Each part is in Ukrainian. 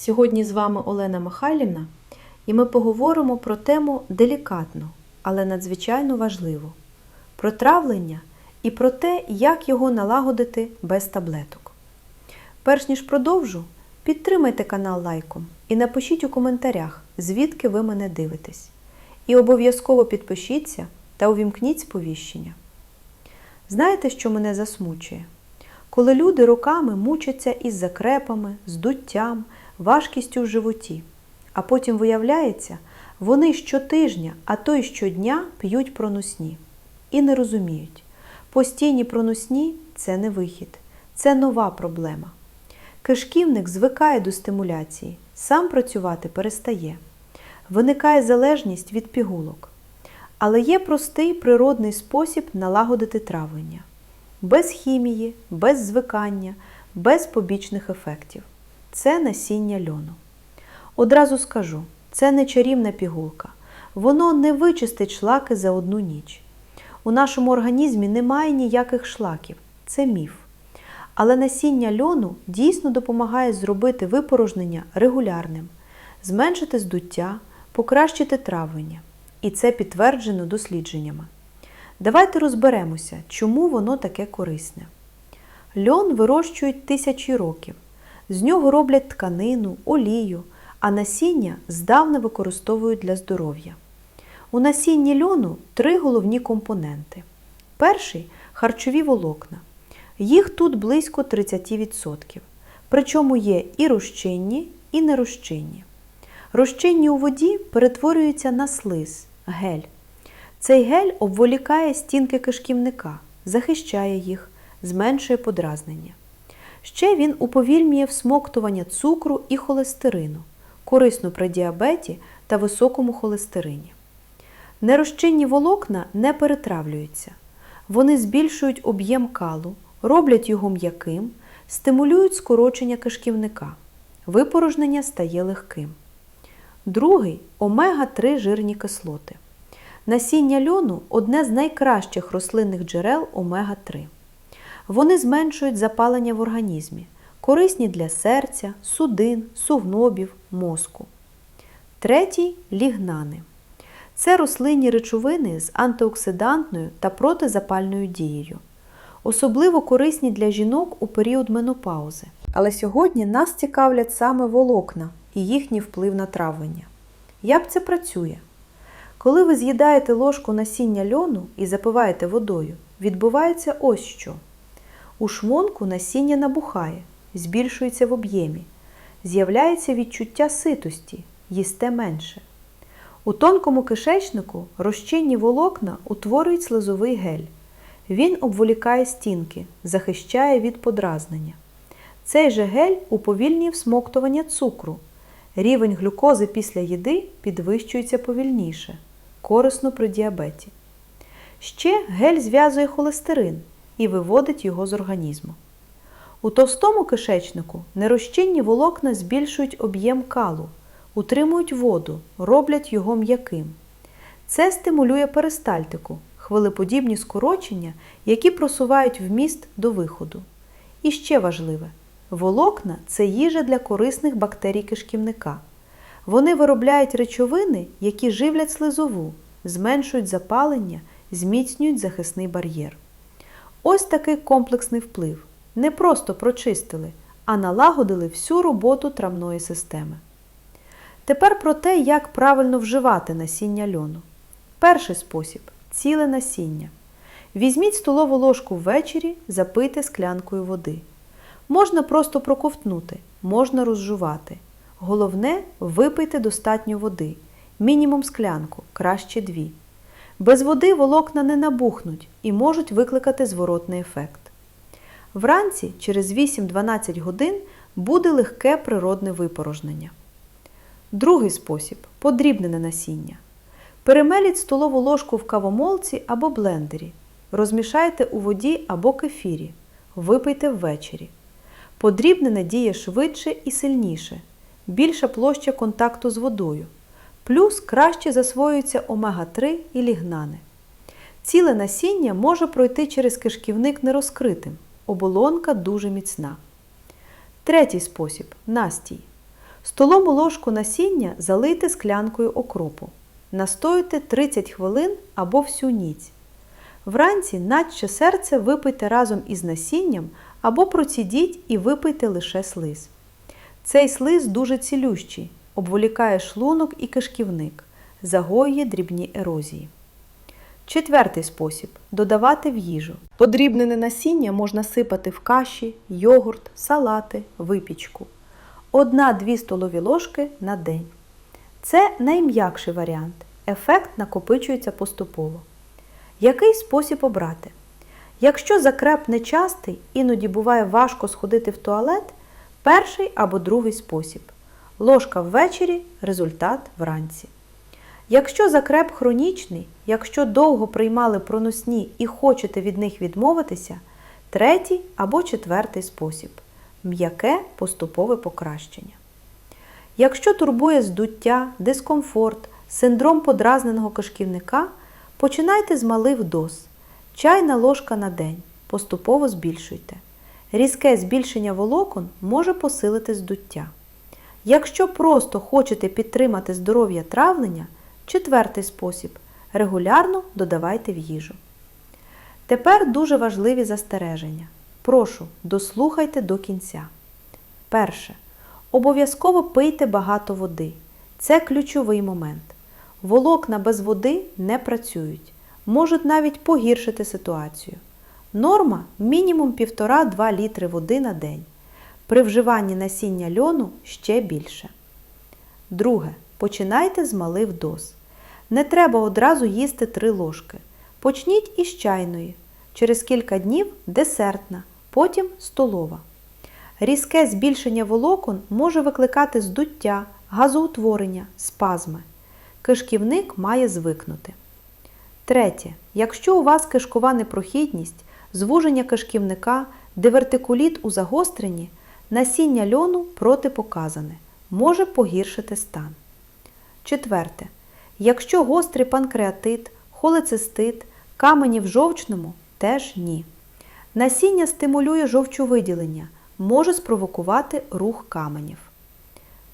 Сьогодні з вами Олена Михайлівна, і ми поговоримо про тему делікатну, але надзвичайно важливу про травлення і про те, як його налагодити без таблеток. Перш ніж продовжу, підтримайте канал лайком і напишіть у коментарях, звідки ви мене дивитесь. І обов'язково підпишіться та увімкніть сповіщення. Знаєте, що мене засмучує? Коли люди роками мучаться із закрепами, здуттям, важкістю в животі, а потім виявляється, вони щотижня, а то й щодня п'ють проносні і не розуміють. Постійні проносні це не вихід, це нова проблема. Кишківник звикає до стимуляції, сам працювати перестає. Виникає залежність від пігулок. Але є простий природний спосіб налагодити травлення. Без хімії, без звикання, без побічних ефектів. Це насіння льону. Одразу скажу, це не чарівна пігулка. Воно не вичистить шлаки за одну ніч. У нашому організмі немає ніяких шлаків, це міф. Але насіння льону дійсно допомагає зробити випорожнення регулярним, зменшити здуття, покращити травлення. І це підтверджено дослідженнями. Давайте розберемося, чому воно таке корисне. Льон вирощують тисячі років. З нього роблять тканину, олію, а насіння здавна використовують для здоров'я. У насінні льону три головні компоненти. Перший харчові волокна. Їх тут близько 30%. Причому є і розчинні, і нерозчинні. Розчинні у воді перетворюються на слиз, гель. Цей гель обволікає стінки кишківника, захищає їх, зменшує подразнення. Ще він уповільнює всмоктування цукру і холестерину, корисно при діабеті та високому холестерині. Нерозчинні волокна не перетравлюються. Вони збільшують об'єм калу, роблять його м'яким, стимулюють скорочення кишківника. Випорожнення стає легким. Другий омега-3 жирні кислоти. Насіння льону одне з найкращих рослинних джерел омега-3. Вони зменшують запалення в організмі, корисні для серця, судин, сугнобів, мозку. Третій лігнани. Це рослинні речовини з антиоксидантною та протизапальною дією. Особливо корисні для жінок у період менопаузи. Але сьогодні нас цікавлять саме волокна і їхній вплив на травлення. Як це працює? Коли ви з'їдаєте ложку насіння льону і запиваєте водою, відбувається ось що. У шмонку насіння набухає, збільшується в об'ємі, з'являється відчуття ситості, їсте менше. У тонкому кишечнику розчинні волокна утворюють слизовий гель. Він обволікає стінки, захищає від подразнення. Цей же гель уповільнює всмоктування цукру. Рівень глюкози після їди підвищується повільніше, корисно при діабеті. Ще гель зв'язує холестерин і виводить його з організму. У товстому кишечнику нерозчинні волокна збільшують об'єм калу, утримують воду, роблять його м'яким. Це стимулює перистальтику, хвилеподібні скорочення, які просувають вміст до виходу. І ще важливе, волокна це їжа для корисних бактерій кишківника. Вони виробляють речовини, які живлять слизову, зменшують запалення, зміцнюють захисний бар'єр. Ось такий комплексний вплив. Не просто прочистили, а налагодили всю роботу травної системи. Тепер про те, як правильно вживати насіння льону. Перший спосіб ціле насіння. Візьміть столову ложку ввечері, запийте склянкою води. Можна просто проковтнути, можна розжувати. Головне, випийте достатньо води, мінімум склянку, краще дві. Без води волокна не набухнуть і можуть викликати зворотний ефект. Вранці через 8-12 годин буде легке природне випорожнення. Другий спосіб подрібнене насіння. Перемеліть столову ложку в кавомолці або блендері. Розмішайте у воді або кефірі. Випийте ввечері. Подрібнене діє швидше і сильніше, більша площа контакту з водою. Плюс краще засвоюються омега-3 і лігнани. Ціле насіння може пройти через кишківник нерозкритим. Оболонка дуже міцна. Третій спосіб настій. Столову ложку насіння залийте склянкою окропу. Настоюйте 30 хвилин або всю ніч. Вранці наче серце випийте разом із насінням або процідіть і випийте лише слиз. Цей слиз дуже цілющий, обволікає шлунок і кишківник, загоює дрібні ерозії. Четвертий спосіб додавати в їжу. Подрібнене насіння можна сипати в каші, йогурт, салати, випічку. 1-2 столові ложки на день. Це найм'якший варіант. Ефект накопичується поступово. Який спосіб обрати? Якщо закреп нечастий, іноді буває важко сходити в туалет, перший або другий спосіб. Ложка ввечері, результат вранці. Якщо закреп хронічний, якщо довго приймали проносні і хочете від них відмовитися, третій або четвертий спосіб м'яке поступове покращення. Якщо турбує здуття, дискомфорт, синдром подразненого кишківника, починайте з малих доз. Чайна ложка на день. Поступово збільшуйте. Різке збільшення волокон може посилити здуття. Якщо просто хочете підтримати здоров'я травлення, четвертий спосіб регулярно додавайте в їжу. Тепер дуже важливі застереження. Прошу, дослухайте до кінця. Перше. Обов'язково пийте багато води. Це ключовий момент. Волокна без води не працюють, можуть навіть погіршити ситуацію. Норма мінімум 1,5-2 літри води на день. При вживанні насіння льону ще більше. Друге. Починайте з малих доз. Не треба одразу їсти 3 ложки. Почніть із чайної. Через кілька днів десертна, потім столова. Різке збільшення волокон може викликати здуття, газоутворення, спазми. Кишківник має звикнути. Третє. Якщо у вас кишкова непрохідність, звуження кишківника, дивертикуліт у загостренні, насіння льону протипоказане, може погіршити стан. Четверте. Якщо гострий панкреатит, холецистит, камені в жовчному теж ні. Насіння стимулює жовчовиділення, може спровокувати рух каменів.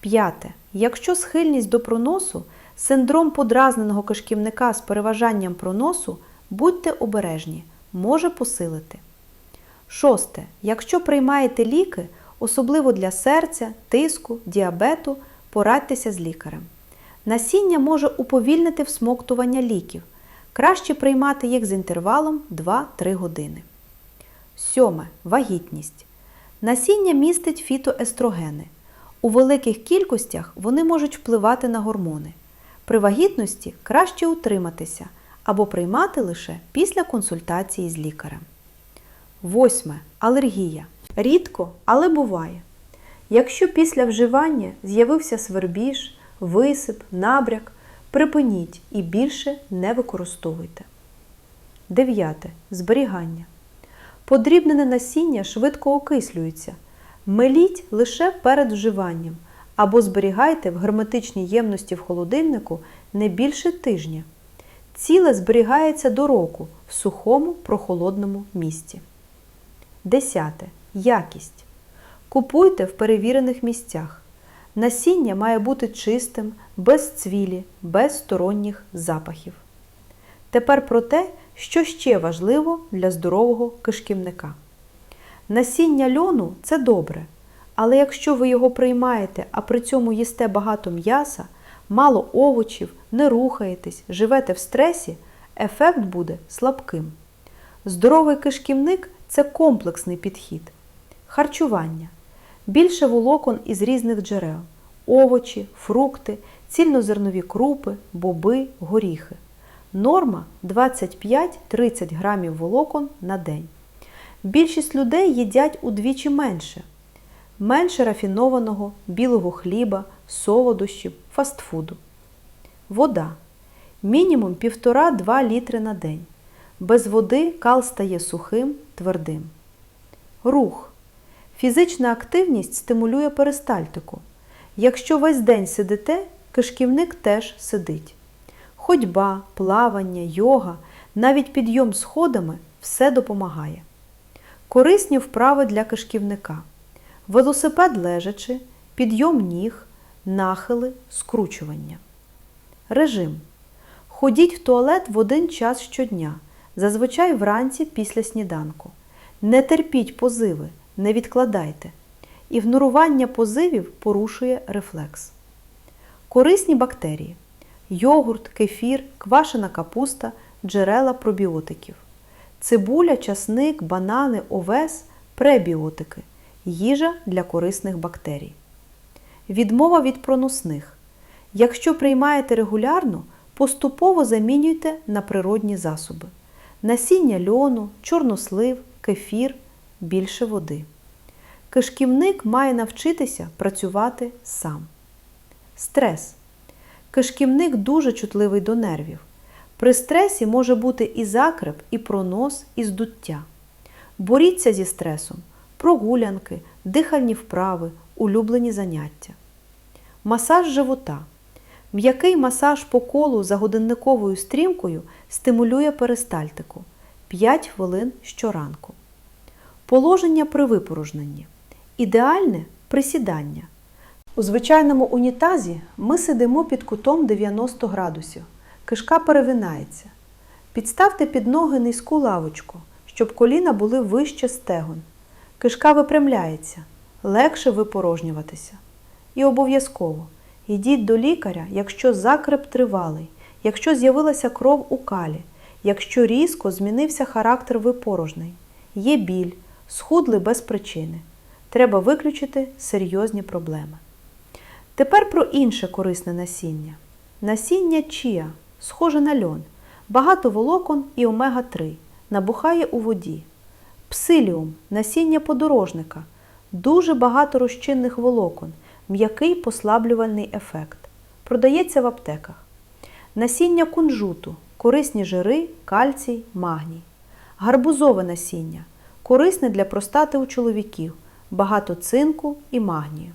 П'яте. Якщо схильність до проносу, синдром подразненого кишківника з переважанням проносу, будьте обережні, може посилити. Шосте. Якщо приймаєте ліки, особливо для серця, тиску, діабету, порадьтеся з лікарем. Насіння може уповільнити всмоктування ліків. Краще приймати їх з інтервалом 2-3 години. Сьоме. Вагітність. Насіння містить фітоестрогени. У великих кількостях вони можуть впливати на гормони. При вагітності краще утриматися або приймати лише після консультації з лікарем. Восьме. Алергія. Рідко, але буває. Якщо після вживання з'явився свербіж, висип, набряк, припиніть і більше не використовуйте. Дев'яте. Зберігання. Подрібнене насіння швидко окислюється. Меліть лише перед вживанням або зберігайте в герметичній ємності в холодильнику не більше тижня. Ціле зберігається до року в сухому прохолодному місці. Десяте. Якість. Купуйте в перевірених місцях. Насіння має бути чистим, без цвілі, без сторонніх запахів. Тепер про те, що ще важливо для здорового кишківника. Насіння льону це добре, але якщо ви його приймаєте, а при цьому їсте багато м'яса, мало овочів, не рухаєтесь, живете в стресі, ефект буде слабким. Здоровий кишківник це комплексний підхід. Харчування. Більше волокон із різних джерел: овочі, фрукти, цільнозернові крупи, боби, горіхи. Норма 25-30 грамів волокон на день. Більшість людей їдять удвічі менше. Менше рафінованого, білого хліба, солодощів, фастфуду. Вода. Мінімум 1,5-2 літри на день. Без води кал стає сухим, твердим. Рух. Фізична активність стимулює перистальтику. Якщо весь день сидите, кишківник теж сидить. Ходьба, плавання, йога, навіть підйом сходами все допомагає. Корисні вправи для кишківника. Велосипед лежачи, підйом ніг, нахили, скручування. Режим. Ходіть в туалет в один час щодня, зазвичай вранці після сніданку. Не терпіть позиви, не відкладайте. Ігнорування позивів порушує рефлекс. Корисні бактерії. Йогурт, кефір, квашена капуста, джерела пробіотиків. Цибуля, часник, банани, овес пребіотики. Їжа для корисних бактерій. Відмова від проносних. Якщо приймаєте регулярно, поступово замінюйте на природні засоби. Насіння льону, чорнослив, кефір, більше води. Кишківник має навчитися працювати сам. Стрес. Кишківник дуже чутливий до нервів. При стресі може бути і закреп, і пронос, і здуття. Боріться зі стресом, прогулянки, дихальні вправи, улюблені заняття. Масаж живота. М'який масаж по колу за годинниковою стрімкою стимулює перистальтику 5 хвилин щоранку. Положення при випорожненні. Ідеальне присідання. У звичайному унітазі ми сидимо під кутом 90 градусів. Кишка перевинається. Підставте під ноги низьку лавочку, щоб коліна були вище стегон. Кишка випрямляється, легше випорожнюватися. І обов'язково йдіть до лікаря, якщо закреп тривалий, якщо з'явилася кров у калі, якщо різко змінився характер випорожний, є біль, схудли без причини. Треба виключити серйозні проблеми. Тепер про інше корисне насіння. Насіння чія, схоже на льон, багато волокон і омега-3, набухає у воді. Псиліум насіння подорожника, дуже багато розчинних волокон, м'який послаблювальний ефект. Продається в аптеках. Насіння кунжуту, корисні жири, кальцій, магній. Гарбузове насіння корисне для простати у чоловіків, багато цинку і магнію.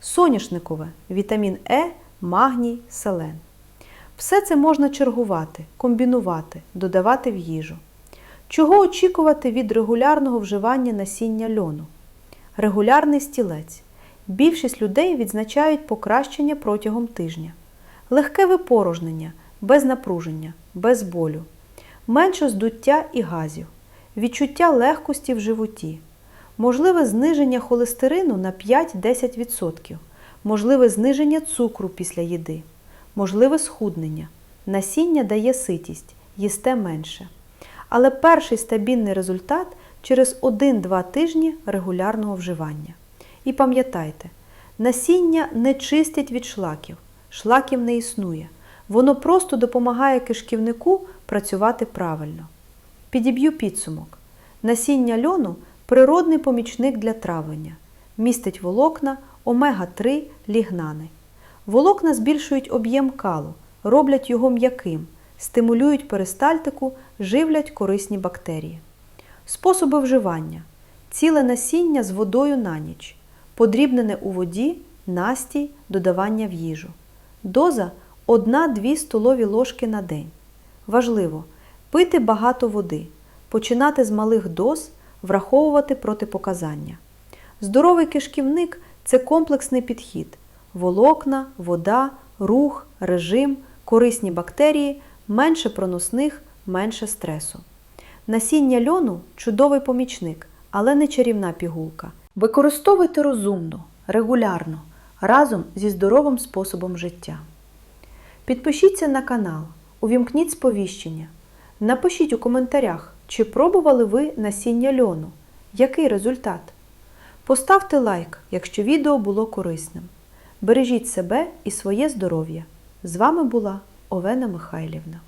Соняшникове вітамін Е, магній, селен. Все це можна чергувати, комбінувати, додавати в їжу. Чого очікувати від регулярного вживання насіння льону? Регулярний стілець. Більшість людей відзначають покращення протягом тижня. Легке випорожнення, без напруження, без болю. Менше здуття і газів. Відчуття легкості в животі. Можливе зниження холестерину на 5-10%. Можливе зниження цукру після їди. Можливе схуднення. Насіння дає ситість, їсте менше. Але перший стабільний результат через 1-2 тижні регулярного вживання. І пам'ятайте, насіння не чистять від шлаків. Шлаків не існує. Воно просто допомагає кишківнику працювати правильно. Підіб'ю підсумок. Насіння льону природний помічник для травлення. Містить волокна, омега-3, лігнани. Волокна збільшують об'єм калу, роблять його м'яким, стимулюють перистальтику, живлять корисні бактерії. Способи вживання: ціле насіння з водою на ніч, подрібнене у воді, настій, додавання в їжу. Доза 1-2 столові ложки на день. Важливо пити багато води, починати з малих доз, враховувати протипоказання. Здоровий кишківник це комплексний підхід: волокна, вода, рух, режим, корисні бактерії, менше проносних, менше стресу. Насіння льону чудовий помічник, але не чарівна пігулка. Використовуйте розумно, регулярно, разом зі здоровим способом життя. Підпишіться на канал, увімкніть сповіщення. Напишіть у коментарях, чи пробували ви насіння льону, який результат. Поставте лайк, якщо відео було корисним. Бережіть себе і своє здоров'я. З вами була Овена Михайлівна.